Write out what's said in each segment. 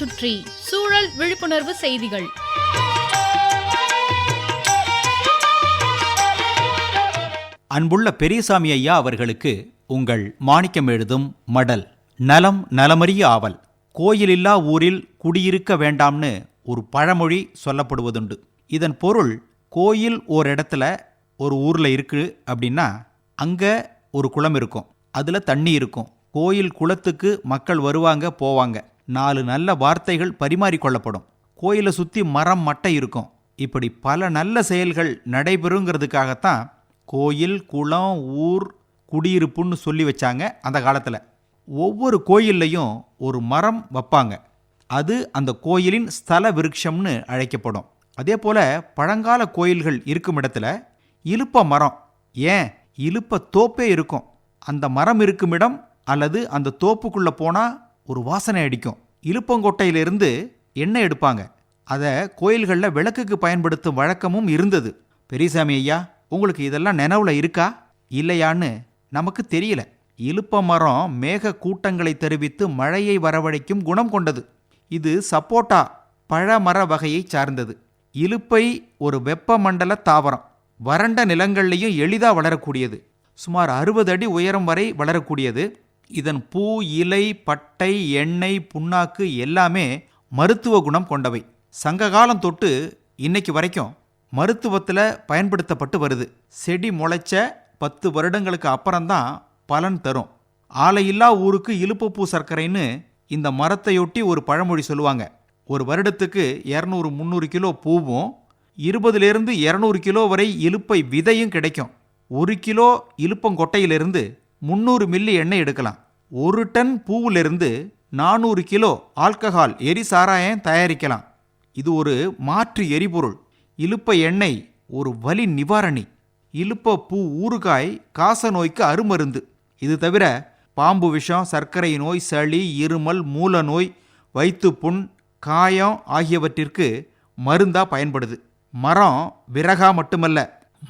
சுற்றி சூழல் விழிப்புணர்வு செய்திகள். அன்புள்ள பெரியசாமி ஐயா அவர்களுக்கு உங்கள் மாணிக்கம் எழுதும் மடல் நலம் நலமறிய ஆவல் கோயிலில்லா ஊரில் குடியிருக்க வேண்டாம்னு ஒரு பழமொழி சொல்லப்படுவதுண்டு. இதன் பொருள் கோயில் ஒரு இடத்துல ஒரு ஊரில் இருக்கு அப்படின்னா அங்கே ஒரு குளம் இருக்கும் அதில் தண்ணி இருக்கும். கோயில் குளத்துக்கு மக்கள் வருவாங்க போவாங்க. நாலு நல்ல வார்த்தைகள் பரிமாறிக்கொள்ளப்படும். கோயிலை சுற்றி மரம் மட்டை இருக்கும். இப்படி பல நல்ல செயல்கள் நடைபெறுங்கிறதுக்காகத்தான் கோயில் குளம் ஊர் குடியிருப்புன்னு சொல்லி வச்சாங்க அந்த காலத்தில். ஒவ்வொரு கோயில்லையும் ஒரு மரம் வைப்பாங்க. அது அந்த கோயிலின் ஸ்தல விருட்சம்னு அழைக்கப்படும். அதே போல் பழங்கால கோயில்கள் இருக்கும் இடத்துல இலுப்ப மரம் ஏன்? இலுப்ப தோப்பே இருக்கும். அந்த மரம் இருக்கும் இடம் அல்லது அந்த தோப்புக்குள்ளே போனால் ஒரு வாசனை அடிக்கும். இலுப்பங்கொட்டையிலிருந்து எண்ணெய் எடுப்பாங்க. அதை கோயில்களில் விளக்குக்கு பயன்படுத்தும் வழக்கமும் இருந்தது. பெரியசாமி ஐயா உங்களுக்கு இதெல்லாம் நினைவுல இருக்கா? இல்லையான்னு நமக்கு தெரியல. இழுப்ப மரம் மேக கூட்டங்களை தெரிவித்து மழையை வரவழைக்கும் குணம் கொண்டது. இது சப்போட்டா பழமர வகையை சார்ந்தது. இலுப்பை ஒரு வெப்பமண்டல தாவரம். வறண்ட நிலங்கள்லையும் எளிதாக வளரக்கூடியது. சுமார் அறுபது அடி உயரம் வரை வளரக்கூடியது. இதன் பூ இலை பட்டை எண்ணெய் புண்ணாக்கு எல்லாமே மருத்துவ குணம் கொண்டவை. சங்க காலம் தொட்டு இன்னைக்கு வரைக்கும் மருத்துவத்தில் பயன்படுத்தப்பட்டு வருது. செடி முளைச்ச பத்து வருடங்களுக்கு அப்புறம்தான் பலன் தரும். ஆலையில்லா ஊருக்கு இலுப்புப்பூ சர்க்கரைன்னு இந்த மரத்தையொட்டி ஒரு பழமொழி சொல்லுவாங்க. ஒரு வருடத்துக்கு இரநூறு முந்நூறு கிலோ பூவும் இருபதுலேருந்து இரநூறு கிலோ வரை இலுப்பை விதையும் கிடைக்கும். ஒரு கிலோ இலுப்பங்கொட்டையிலிருந்து முந்நூறு மில்லி எண்ணெய் எடுக்கலாம். ஒரு டன் பூவிலிருந்து நானூறு கிலோ ஆல்கஹால் எரி சாராயம் தயாரிக்கலாம். இது ஒரு மாற்று எரிபொருள். இழுப்ப எண்ணெய் ஒரு வலி நிவாரணி. இழுப்ப பூ ஊறுகாய் காச நோய்க்கு அருமருந்து. இது தவிர பாம்பு விஷம் சர்க்கரை நோய் சளி இருமல் மூல நோய் வயிற்றுப்புண் காயம் ஆகியவற்றிற்கு மருந்தாக பயன்படுது. மரம் விறகா மட்டுமல்ல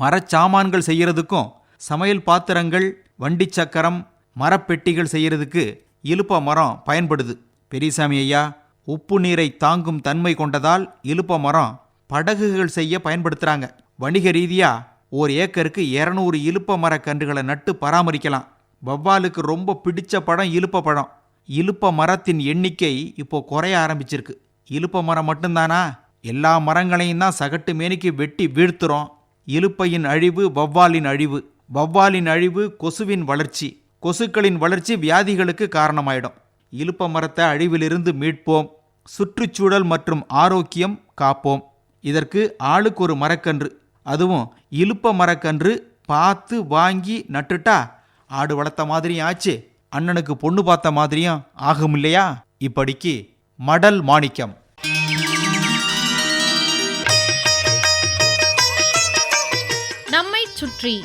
மரச்சாமான்கள் செய்கிறதுக்கும் சமையல் பாத்திரங்கள் வண்டி சக்கரம் மரப்பெட்டிகள் செய்யறதுக்கு இலுப்ப மரம் பயன்படுது. பெரியசாமி ஐயா உப்பு நீரை தாங்கும் தன்மை கொண்டதால் இலுப்ப மரம் படகுகள் செய்ய பயன்படுத்துறாங்க. வணிக ரீதியா ஓர் ஏக்கருக்கு இரநூறு இலுப்ப மரக்கன்றுகளை நட்டு பராமரிக்கலாம். வவ்வாலுக்கு ரொம்ப பிடிச்ச பழம் இலுப்ப பழம் இலுப்ப மரத்தின் எண்ணிக்கை இப்போ குறைய ஆரம்பிச்சிருக்கு. இலுப்ப மரம் மட்டும்தானா? எல்லா மரங்களையும் தான் சகட்டு மேனிக்கு வெட்டி வீழ்த்துறோம். இலுப்பையின் அழிவு வவ்வாலின் அழிவு. வவ்வாலின் அழிவு கொசுவின் வளர்ச்சி. கொசுக்களின் வளர்ச்சி வியாதிகளுக்கு காரணமாயிடும். இழுப்ப மரத்தை அழிவிலிருந்து மீட்போம். சுற்றுச்சூழல் மற்றும் ஆரோக்கியம் காப்போம். இதற்கு ஆளுக்கு ஒரு மரக்கன்று. அதுவும் இழுப்ப மரக்கன்று பார்த்து வாங்கி நட்டுட்டா ஆடு வளர்த்த மாதிரியும் ஆச்சு. அண்ணனுக்கு பொண்ணு பார்த்த மாதிரியும் ஆகும் இல்லையா? இப்படிக்கு மடல் மாணிக்கம். நம்மை சுற்றி